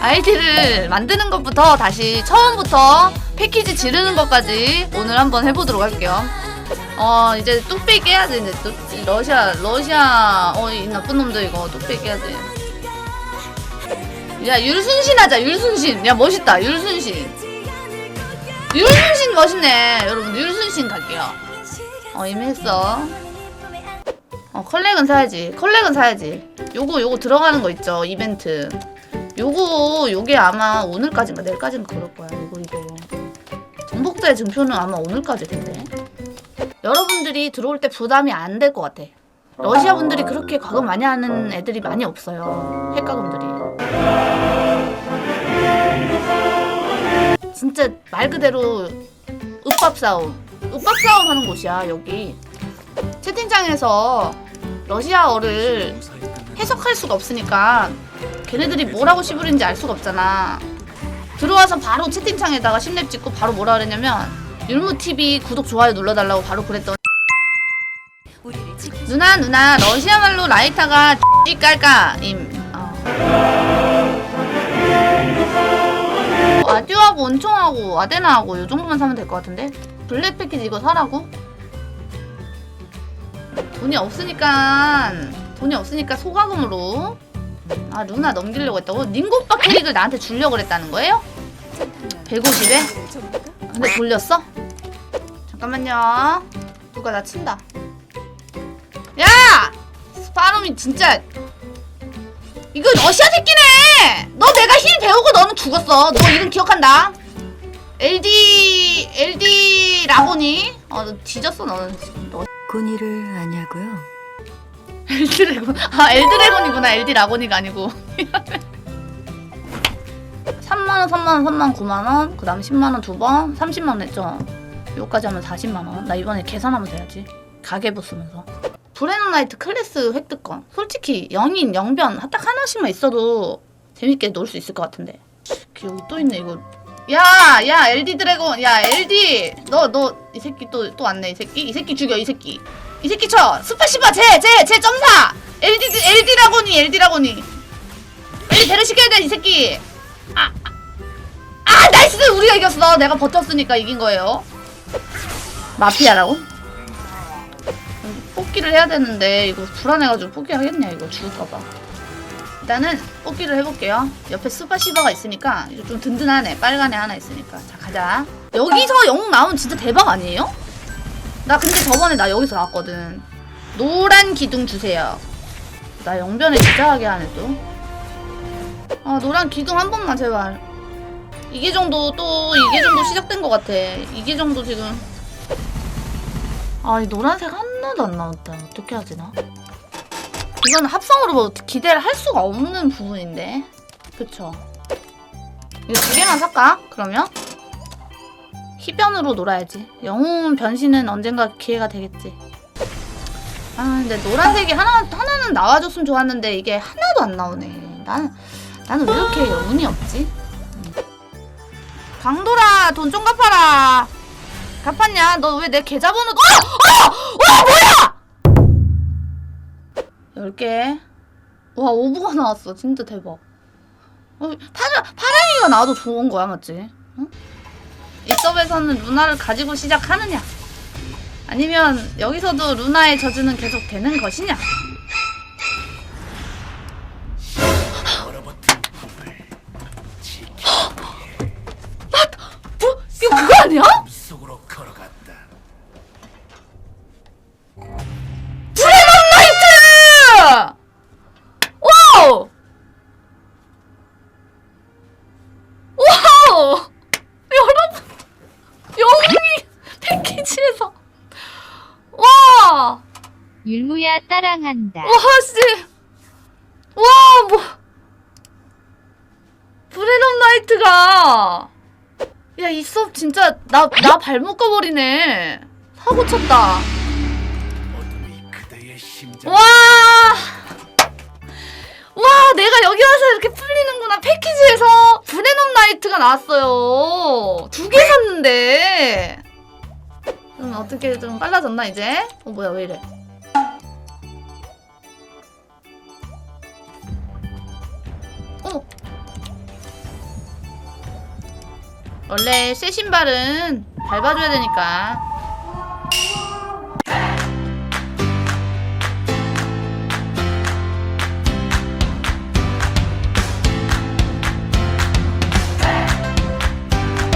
아이디를 만드는 것부터 다시 처음부터 패키지 지르는 것까지 오늘 한번 해보도록 할게요. 어 이제 뚝배기 깨야지 이제 뚝 러시아 러시아 어이 나쁜 놈들 이거 뚝배기 깨야지. 야 율순신 하자 율순신 야 멋있다 율순신 율순신 멋있네 여러분 율순신 갈게요. 어 이미 했어. 어 컬렉은 사야지 컬렉은 사야지 요거 요거 들어가는 거 있죠 이벤트 요거 요게 아마 오늘까지인가 내일까지인가 그럴 거야. 이거 이거. 정복자의 증표는 아마 오늘까지 된대. 여러분들이 들어올 때 부담이 안 될 것 같아. 러시아 분들이 그렇게 과금 많이 하는 애들이 많이 없어요. 핵가금들이. 진짜 말 그대로 윽밥 싸움. 윽밥 싸움 하는 곳이야 여기. 채팅창에서 러시아어를 해석할 수가 없으니까 걔네들이 뭐라고 씨부린지 알 수가 없잖아. 들어와서 바로 채팅창에다가 심랩 찍고 바로 뭐라 그랬냐면 율무TV 구독 좋아요 눌러달라고 바로 그랬더니 누나 누나 러시아 말로 라이타가 X 깔까임 어. 아듀하고 온총하고 아데나하고 요 정도만 사면 될 것 같은데 블랙 패키지 이거 사라고? 돈이 없으니까 돈이 없으니까 소가금으로 아 루나 넘기려고 했다고? 닝고빠 캐릭을 나한테 주려고 그랬다는 거예요? 150에? 근데 돌렸어? 잠깐만요 누가 나 친다 야! 스파룸이 진짜 이거 러시아 새끼네! 너 내가 힐 배우고 너는 죽었어 너 이름 기억한다 LD LD 라고니? 어 너 뒤졌어 너는 너 군의를 아냐고요? 엘드래곤. 아 엘드래곤이구나. 엘디 라곤이가 아니고. 3만원 3만원 3만 9만원. 그 다음에 10만원 두번. 30만원 했죠. 요까지 하면 40만원. 나 이번에 계산하면 돼야지. 가계부 쓰면서. 브레노나이트 클래스 획득권. 솔직히 영인 영변 딱 하나씩만 있어도 재밌게 놀 수 있을 것 같은데. 그 여기 또 있네 이거. 야 야 LD 드래곤. 야 LD 너 너 이 새끼 또 또 왔네 이 새끼. 이 새끼 죽여 이 새끼 이 새끼 쳐! 스파시바 제제제 점사! LD LD 라고니 LD 라고니. LD 데려시켜야 돼 이 새끼. 아, 아, 아 나이스! 우리가 이겼어. 내가 버텼으니까 이긴 거예요. 마피아라고? 뽑기를 해야 되는데 이거 불안해가지고 포기 하겠냐 이거 죽을까봐. 일단은 뽑기를 해볼게요. 옆에 스파시바가 있으니까 이거 좀 든든하네. 빨간 애 하나 있으니까. 자 가자. 여기서 영웅 나오면 진짜 대박 아니에요? 나 근데 저번에 나 여기서 나왔거든. 노란 기둥 주세요. 나 영변에 진짜 하게 하네 또 아 노란 기둥 한 번만 제발. 이게 정도 또 이게 정도 시작된 것 같아. 이게 정도 지금. 아이 노란색 하나도 안 나왔다. 어떻게 하지 나? 이건 합성으로 뭐 기대를 할 수가 없는 부분인데. 그쵸? 이거 두 개만 살까 그러면 희변으로 놀아야지. 영웅 변신은 언젠가 기회가 되겠지. 아 근데 노란색이 하나 하나는 나와줬으면 좋았는데 이게 하나도 안 나오네. 나는 나는 왜 이렇게 운이 없지? 음. 강돌아 돈좀 갚아라. 갚았냐? 너 왜 내 계좌번호 어! 어! 와 뭐야! 10개. 와 오브가 나왔어. 진짜 대박. 어, 파라, 파랑이가 나와도 좋은 거야 맞지? 응? 이 서브에서는 루나를 가지고 시작하느냐? 아니면 여기서도 루나의 저주는 계속 되는 것이냐 율무야 따랑한다. 와, 씨! 와, 뭐. 브레넌 나이트가. 야, 이 수업 진짜 나, 나 발목 꺼버리네. 사고 쳤다. 와! 와, 내가 여기 와서 이렇게 풀리는구나. 패키지에서 브레논 나이트가 나왔어요. 두 개 샀는데. 좀 어떻게 좀 빨라졌나, 이제? 어, 뭐야, 왜 이래. 원래 새 신발은 밟아줘야 되니까